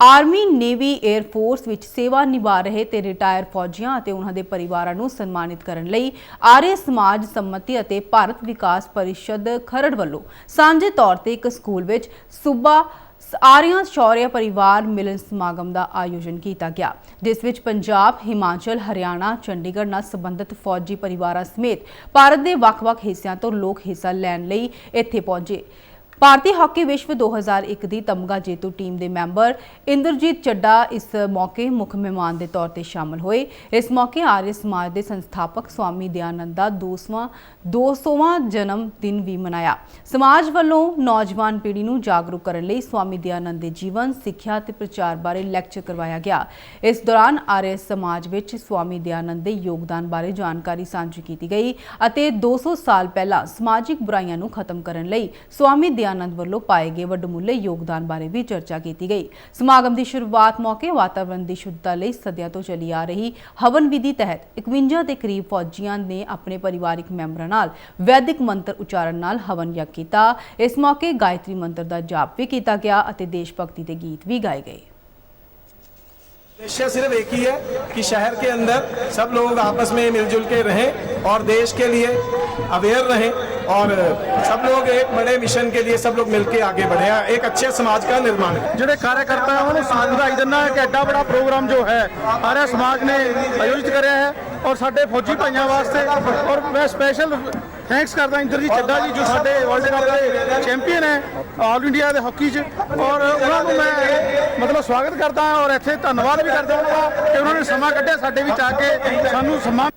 Army navy air force ਵਿੱਚ ਸੇਵਾ ਨਿਭਾ ਰਹੇ ਤੇ ਰਿਟਾਇਰ ਫੌਜੀਆਂ ਅਤੇ ਉਹਨਾਂ ਦੇ ਪਰਿਵਾਰਾਂ ਨੂੰ ਸਨਮਾਨਿਤ ਕਰਨ ਲਈ ਆਰਯ ਸਮਾਜ ਸੰਮਤੀ ਅਤੇ ਭਾਰਤ ਵਿਕਾਸ ਪਰਿਸ਼ਦ ਖਰੜ ਵੱਲੋਂ ਸਾਂਝੇ ਤੌਰ ਤੇ ਇੱਕ ਸਕੂਲ ਵਿੱਚ ਸੂਬਾ ਆਰੀਆ ਸ਼ੌਰਿਆ ਪਰਿਵਾਰ ਮਿਲਨ ਸਮਾਗਮ ਦਾ ਆਯੋਜਨ ਕੀਤਾ ਗਿਆ, ਜਿਸ ਵਿੱਚ ਪੰਜਾਬ, ਹਿਮਾਚਲ, ਹਰਿਆਣਾ, ਚੰਡੀਗੜ੍ਹ ਨਾਲ ਸੰਬੰਧਿਤ ਫੌਜੀ ਪਰਿਵਾਰਾਂ ਸਮੇਤ ਭਾਰਤ ਦੇ ਵੱਖ-ਵੱਖ ਹਿੱਸਿਆਂ ਤੋਂ ਲੋਕ ਹਿੱਸਾ ਲੈਣ ਲਈ ਇੱਥੇ ਪਹੁੰਚੇ। ਭਾਰਤੀ ਹਾਕੀ ਵਿਸ਼ਵ 2001 ਦੀ ਤਮਗਾ ਜੇਤੂ ਟੀਮ ਦੇ ਮੈਂਬਰ ਇੰਦਰਜੀਤ ਚੱਡਾ ਇਸ ਮੌਕੇ ਮੁੱਖ ਮਹਿਮਾਨ ਦੇ ਤੌਰ ਤੇ ਸ਼ਾਮਲ ਹੋਏ। ਇਸ ਮੌਕੇ ਆਰੀਆ ਸਮਾਜ ਦੇ ਸੰਸਥਾਪਕ ਸਵਾਮੀ ਦਿਆਨੰਦ ਦਾ 200ਵਾਂ 200ਵਾਂ ਜਨਮ ਦਿਨ ਵੀ ਮਨਾਇਆ। ਸਮਾਜ ਵੱਲੋਂ ਨੌਜਵਾਨ ਪੀੜ੍ਹੀ ਨੂੰ ਜਾਗਰੂਕ ਕਰਨ ਲਈ ਸਵਾਮੀ ਦਿਆਨੰਦ ਦੇ ਜੀਵਨ, ਸਿੱਖਿਆ ਤੇ ਪ੍ਰਚਾਰ ਬਾਰੇ ਲੈਕਚਰ ਕਰਵਾਇਆ ਗਿਆ। ਇਸ ਦੌਰਾਨ ਆਰਯ ਸਮਾਜ ਵਿੱਚ ਸਵਾਮੀ ਦਿਆਨੰਦ ਦੇ ਯੋਗਦਾਨ ਬਾਰੇ ਜਾਣਕਾਰੀ ਸਾਂਝੀ ਕੀਤੀ ਗਈ ਅਤੇ 200 ਸਾਲ ਪਹਿਲਾਂ ਸਮਾਜਿਕ ਬੁਰਾਈਆਂ ਨੂੰ ਖਤਮ ਕਰਨ ਲਈ ਸਵਾਮੀ ਦਿਆਨੰਦ ਵੱਲੋਂ ਪਾਏ ਗਏ ਵੱਡਮੁੱਲੇ ਯੋਗਦਾਨ ਬਾਰੇ ਵੀ ਚਰਚਾ ਕੀਤੀ ਗਈ ਸਮਾਗਮ ਦੀ ਸ਼ੁਰੂਆਤ ਮੌਕੇ ਵਾਤਾਵਰਣ ਦੀ ਸ਼ੁੱਧਤਾ ਲਈ ਸਦੀਆਂ ਤੋਂ ਚੱਲੀ ਆ ਰਹੀ ਹਵਨ ਵਿਧੀ ਤਹਿਤ 51 ਦੇ ਕਰੀਬ ਫੌਜੀਆਂ ਨੇ ਆਪਣੇ ਪਰਿਵਾਰਿਕ ਮੈਂਬਰਾਂ ਨਾਲ ਵੈਦਿਕ ਮੰਤਰ ਉਚਾਰਨ ਨਾਲ ਹਵਨ ਯੱਗ ਕੀਤਾ ਇਸ ਮੌਕੇ ਗਾਇਤਰੀ ਮੰਤਰ ਦਾ ਜਾਪ ਵੀ ਕੀਤਾ ਗਿਆ ਅਤੇ ਦੇਸ਼ ਭਗਤੀ ਦੇ ਗੀਤ ਵੀ ਗਾਏ ਗਏ उद्देश्य सिर्फ एक ही है कि शहर के अंदर सब लोग आपस में मिलजुल के रहें और देश के लिए अवेयर रहें और सब लोग एक बड़े मिशन के लिए सब लोग मिलके आगे बढ़े एक अच्छे समाज का निर्माण करें ਜਿਹੜੇ ਕਾਰਜਕਰਤਾ ਹੈ ਉਹਨਾਂ ਨੂੰ ਸਾਥ ਵਧਾਈ ਦਿੰਦਾ ਹੈ ਕਿ ਐਡਾ ਬੜਾ ਪ੍ਰੋਗਰਾਮ ਜੋ ਹੈ ਆਰਿਆ ਸਮਾਜ ਨੇ ਆਯੋਜਿਤ ਕਰਿਆ ਹੈ ਔਰ ਸਾਡੇ ਫੌਜੀ ਭਾਈਆਂ ਵਾਸਤੇ ਔਰ ਮੈਂ ਸਪੈਸ਼ਲ ਥੈਂਕਸ ਕਰਦਾ ਇੰਦਰਜੀਤ ਚੱਡਾ ਜੀ ਜੋ ਸਾਡੇ ਵਰਲਡ ਕੱਪ ਦੇ ਚੈਂਪੀਅਨ ਹੈ ਆਲ ਇੰਡੀਆ ਦੇ ਹਾਕੀ 'ਚ ਔਰ ਉਹਨਾਂ ਨੂੰ ਮੈਂ ਮਤਲਬ ਸਵਾਗਤ ਕਰਦਾ ਹਾਂ ਔਰ ਇੱਥੇ ਧੰਨਵਾਦ ਵੀ ਕਰਦਾ ਉਹਨਾਂ ਦਾ ਕਿ ਉਹਨਾਂ ਨੇ ਸਮਾਂ ਕੱਢਿਆ ਸਾਡੇ ਵਿੱਚ ਆ ਕੇ ਸਾਨੂੰ ਸਮਾਂ